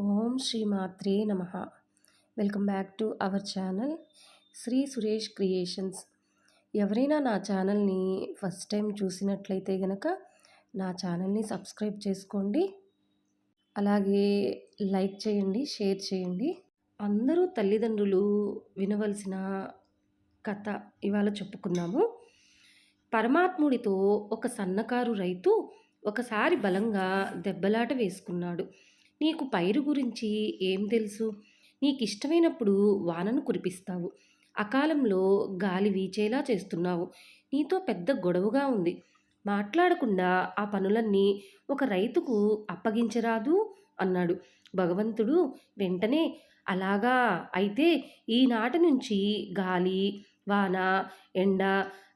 ఓం శ్రీ మాత్రే నమ. Welcome back to our channel Shri Suresh creations. ఎవరైనా నా ఛానల్ని ఫస్ట్ టైం చూసినట్లయితే గనక నా ఛానల్ని సబ్స్క్రైబ్ చేసుకోండి. అలాగే లైక్ చేయండి షేర్ చేయండి. అందరూ తల్లిదండ్రులు వినవలసిన కథ ఇవాళ చెప్పుకున్నాము పరమాత్ముడితో ఒక సన్నకారు రైతు ఒకసారి బలంగా దెబ్బలాట వేసుకున్నాడు. నీకు పైరు గురించి ఏం తెలుసు? నీకు ఇష్టమైనప్పుడు వానను కురిపిస్తావు. అకాలంలో గాలి వీచేలా చేస్తున్నావు. నీతో పెద్ద గొడవగా ఉంది. మాట్లాడకుండా ఆ పనులన్నీ ఒక రైతుకు అప్పగించరాదు అన్నాడు. భగవంతుడు వెంటనే అలాగా అయితే ఈనాటి నుంచి గాలి వాన ఎండ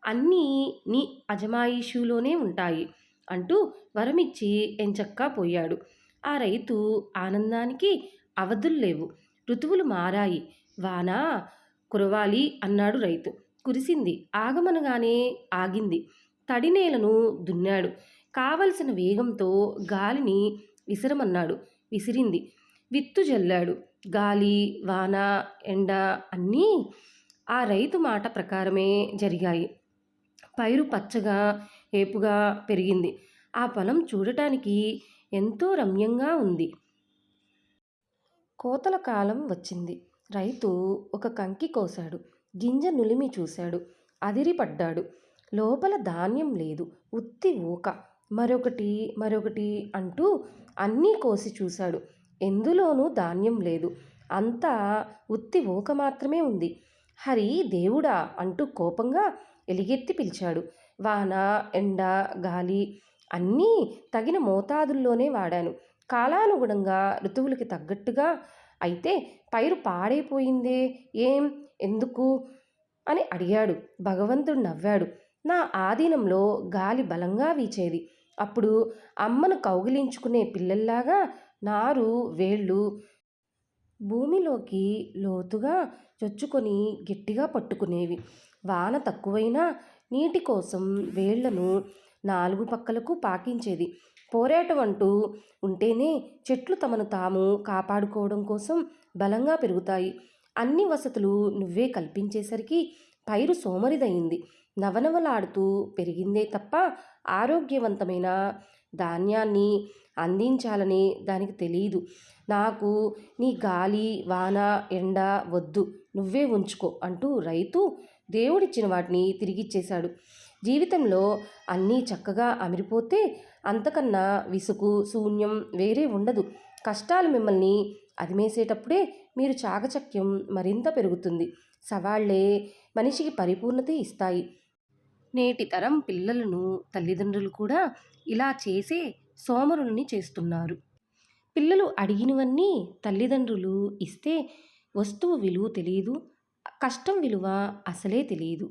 అన్నీ నీ అజమాయిషులోనే ఉంటాయి అంటూ వరమిచ్చి ఎంచక్కా పోయాడు. ఆ రైతు ఆనందానికి అవధులు లేవు. ఋతువులు మారాయి. వాన కురవాలి అన్నాడు రైతు. కురిసింది. ఆగమనగానే ఆగింది. తడి నేలను దున్నాడు. కావలసిన వేగంతో గాలిని విసిరమన్నాడు. విసిరింది. విత్తు జల్లాడు. గాలి వాన ఎండ అన్నీ ఆ రైతు మాట ప్రకారమే జరిగాయి. పైరు పచ్చగా ఏపుగా పెరిగింది. ఆ పొలం చూడటానికి ఎంతో రమ్యంగా ఉంది. కోతల కాలం వచ్చింది. రైతు ఒక కంకి కోశాడు. గింజ నులిమి చూశాడు. అదిరిపడ్డాడు లోపల ధాన్యం లేదు. ఉత్తి ఊక. మరొకటి మరొకటి అంటూ అన్నీ కోసి చూశాడు. ఎందులోనూ ధాన్యం లేదు. అంతా ఉత్తి ఊక మాత్రమే ఉంది. హరి దేవుడా అంటూ కోపంగా ఎలిగెత్తి పిలిచాడు. వాన ఎండ గాలి అన్నీ తగిన మోతాదుల్లోనే వాడాను. కాలానుగుణంగా ఋతువులకి తగ్గట్టుగా అయితే పైరు పాడైపోయిందే ఏం ఎందుకు? అని అడిగాడు. భగవంతుడు నవ్వాడు. నా ఆధీనంలో గాలి బలంగా వీచేది. అప్పుడు అమ్మను కౌగిలించుకునే పిల్లల్లాగా నారు వేళ్ళు భూమిలోకి లోతుగా చొచ్చుకొని గట్టిగా పట్టుకునేవి. వాన తక్కువైనా నీటి కోసం వేళ్ళను నాలుగు పక్కలకు పాకించేది. పోరాటం అంటూ ఉంటేనే చెట్లు తమను తాము కాపాడుకోవడం కోసం బలంగా పెరుగుతాయి. అన్ని వసతులు నువ్వే కల్పించేసరికి పైరు సోమరిదయింది. నవనవలాడుతూ పెరిగిందే తప్ప ఆరోగ్యవంతమైన ధాన్యాన్ని అందించాలని దానికి తెలియదు నాకు నీ గాలి వాన ఎండ వద్దు. నువ్వే ఉంచుకో అంటూ రైతు దేవుడిచ్చిన వాటిని తిరిగిచ్చేశాడు. జీవితంలో అన్నీ చక్కగా అమిరిపోతే అంతకన్నా విసుగు శూన్యం వేరే ఉండదు. కష్టాలు మిమ్మల్ని అదిమేసేటప్పుడే మీరు చాకచక్యం మరింత పెరుగుతుంది. సవాళ్ళే మనిషికి పరిపూర్ణత ఇస్తాయి. నేటి తరం పిల్లలను తల్లిదండ్రులు కూడా ఇలా చేసే సోమరుల్ని చేస్తున్నారు. పిల్లలు అడిగినవన్నీ తల్లిదండ్రులు ఇస్తే వస్తువు విలువ తెలియదు కష్టం విలువ అసలే తెలియదు